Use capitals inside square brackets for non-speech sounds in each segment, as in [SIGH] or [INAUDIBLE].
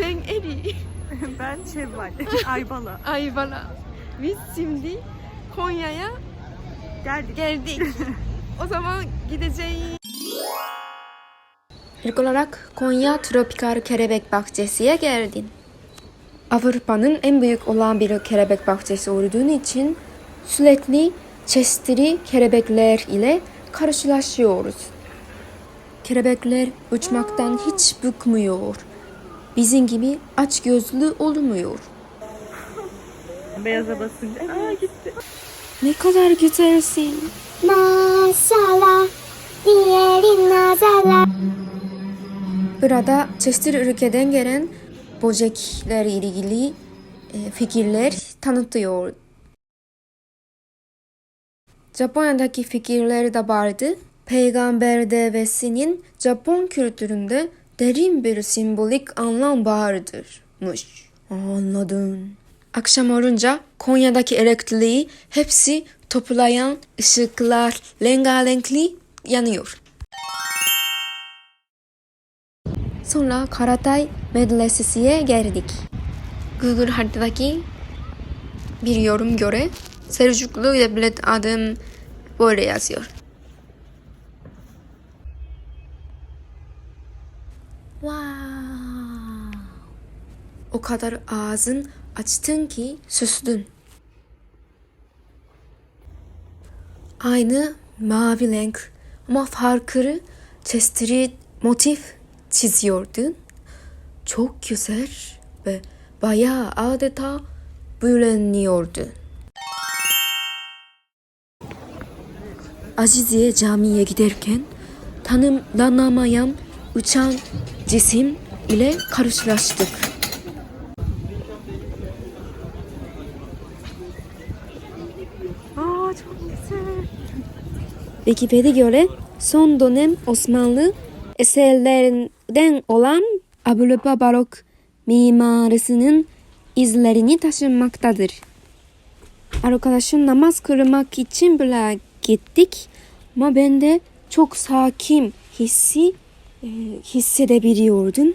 ben Eri. [LAUGHS] ben Şevval. [LAUGHS] Aybala. Ayvala. Biz şimdi Konya'ya Geldik. geldik. [LAUGHS] o zaman gideceğiz. İlk olarak Konya Tropikal Kelebek Bahçesi'ye geldin. Avrupa'nın en büyük olan bir kelebek bahçesi olduğu için sürekli çeşitli kelebekler ile karşılaşıyoruz. Kelebekler uçmaktan hiç bıkmıyor. Bizim gibi aç gözlü olmuyor. Beyaza basınca. Aa gitti. Ne kadar güzelsin. Maşallah diğeri nazarlar Burada çeşitli ülkeden gelen böcekler ilgili e, fikirler tanıtıyor. Japonya'daki fikirleri de vardı. Peygamber devesinin Japon kültüründe derin bir simbolik anlam vardırmış. Anladın. Akşam olunca Konya'daki elektriği hepsi toplayan ışıklar rengarenkli yanıyor. Sonra Karatay Medresesi'ye geldik. Google haritadaki bir yorum göre Selçuklu devlet adım böyle yazıyor. O kadar ağzın açtın ki sustun. Aynı mavi renk ama farklı çeşitli motif çiziyordun. Çok güzel ve bayağı adeta büyüleniyordu. Aziziye camiye giderken tanımlanamayan uçan cisim ile karşılaştık. Aa çok güzel. Wikipedia göre son dönem Osmanlı eserlerinden olan Avrupa barok mimarisinin izlerini taşınmaktadır. Arkadaşım namaz kılmak için bile gittik ama ben de çok sakin hissi e, hissedebiliyordum.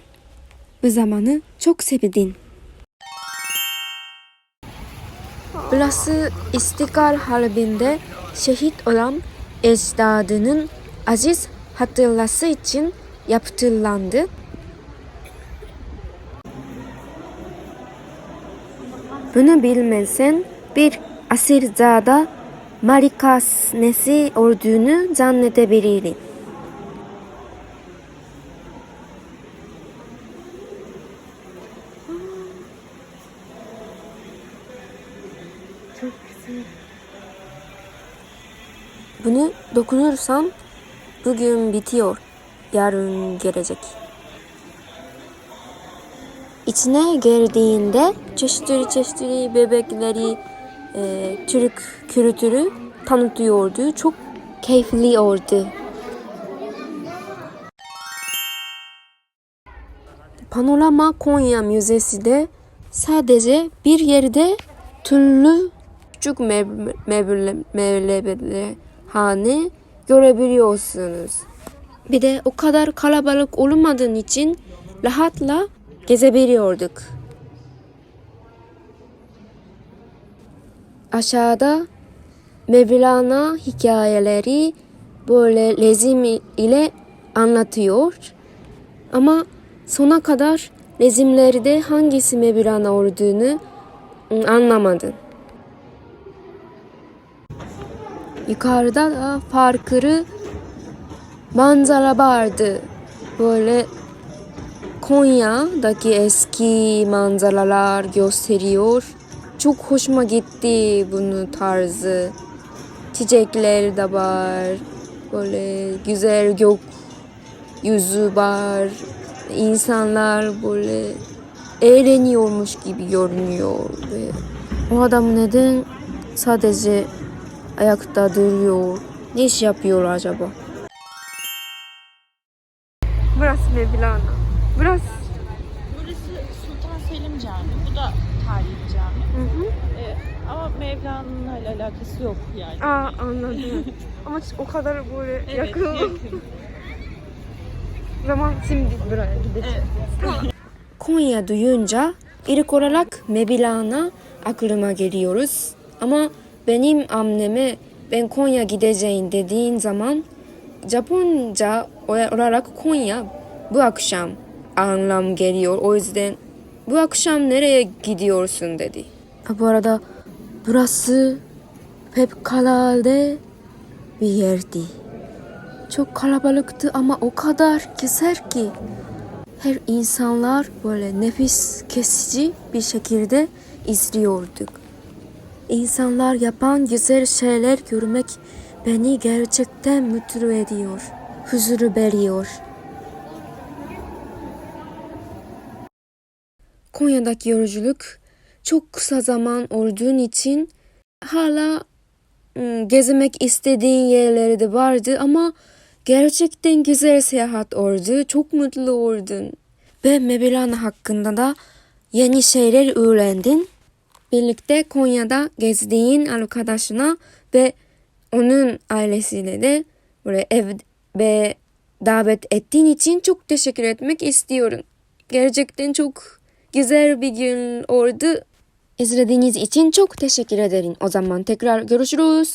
Bu zamanı çok sevdim. Burası İstiklal Harbi'nde şehit olan ecdadının aziz hatırlası için yaptırlandı. Bunu bilmezsen bir asirzada malikasnesi olduğunu zannedebilirim. Çok güzel. Bunu dokunursam bugün bitiyor, yarın gelecek. İçine girdiğinde çeşitli çeşitli bebekleri, e, Türk kültürü tanıtıyordu. Çok keyifli oldu. Panorama Konya Müzesi de sadece bir yerde türlü küçük mev- mevlebelehane görebiliyorsunuz. Bir de o kadar kalabalık olmadığın için rahatla gezebiliyorduk. Aşağıda Mevlana hikayeleri böyle lezim ile anlatıyor. Ama sona kadar lezimlerde hangisi Mevlana olduğunu ım, anlamadım. Yukarıda da farklı manzara vardı. Böyle Konya'daki eski manzaralar gösteriyor. Çok hoşuma gitti bunun tarzı. Çiçekler de var. Böyle güzel gök yüzü var. İnsanlar böyle eğleniyormuş gibi görünüyor. Ve o adam neden sadece ayakta duruyor? Ne iş yapıyor acaba? Burası Mevlana. Burası Burası Sultan Selim Camii. Bu da tarihi cami. Ee, ama Mevlana'nın ile alakası yok yani. Aa anladım. [LAUGHS] Ama o kadar böyle Evet, yakın. yakın. Zaman şimdi buraya gideceğiz. Evet. Konya duyunca ilk olarak Mevlana aklıma geliyoruz. Ama benim anneme ben Konya gideceğim dediğin zaman Japonca olarak Konya bu akşam anlam geliyor. O yüzden bu akşam nereye gidiyorsun dedi. Bu arada burası fevkalade bir yerdi. Çok kalabalıktı ama o kadar güzel ki. Her insanlar böyle nefis kesici bir şekilde izliyorduk. İnsanlar yapan güzel şeyler görmek beni gerçekten mutlu ediyor. Huzuru veriyor. Konya'daki yolculuk çok kısa zaman olduğun için hala ım, gezmek istediğin yerleri de vardı ama gerçekten güzel seyahat oldu. Çok mutlu oldun. Ve Mevlana hakkında da yeni şeyler öğrendin. Birlikte Konya'da gezdiğin arkadaşına ve onun ailesiyle de buraya ev ve davet ettiğin için çok teşekkür etmek istiyorum. Gerçekten çok güzel bir gün oldu. İzlediğiniz için çok teşekkür ederim. O zaman tekrar görüşürüz.